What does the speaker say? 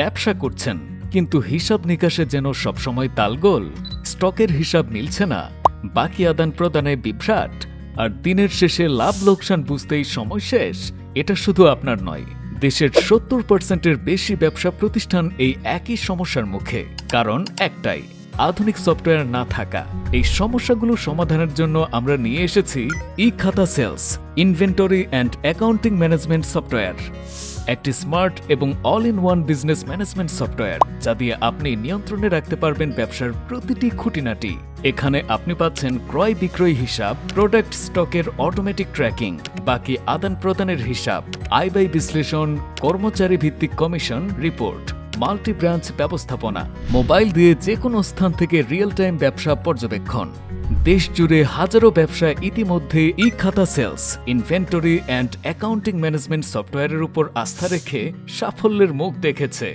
ব্যবসা করছেন, কিন্তু হিসাব নিকাশে যেন সবসময় তালগোল, স্টকের হিসাব মিলছে না, বাকি আদান প্রদানে বিভ্রাট, আর দিনের শেষে লাভ লোকসান বুঝতেই সময় শেষ, এটা শুধু আপনার নয়, দেশের সত্তর পার্সেন্টের বেশি ব্যবসা প্রতিষ্ঠান এই একই সমস্যার মুখে, কারণ একটাই। আধুনিক সফটওয়্যার না থাকা, এই সমস্যাগুলো সমাধানের জন্য আমরা নিয়ে এসেছি e Khata sales inventory and accounting management software একটি স্মার্ট এবং all in one business management software যা দিয়ে আপনি নিয়ন্ত্রণে রাখতে পারবেন ব্যবসার প্রতিটি খুঁটিনাটি। এখানে আপনি পাচ্ছেন ক্রয় বিক্রয় হিসাব প্রোডাক্ট স্টকের অটোমেটিক ট্র্যাকিং বাকি আদান প্রদানের হিসাব, আয় ব্যয় বিশ্লেষণ কর্মচারী ভিত্তিক কমিশন রিপোর্ট মাল্টি ব্রাঞ্চ ব্যবস্থাপনা মোবাইল দিয়ে যে কোনো স্থান থেকে রিয়েল টাইম ব্যবসা পর্যবেক্ষণ। দেশ জুড়ে হাজারো ব্যবসা ইতিমধ্যে e Khata sales inventory and accounting management সফটওয়্যারের উপর আস্থা রেখে সাফল্যের মুখ দেখেছে।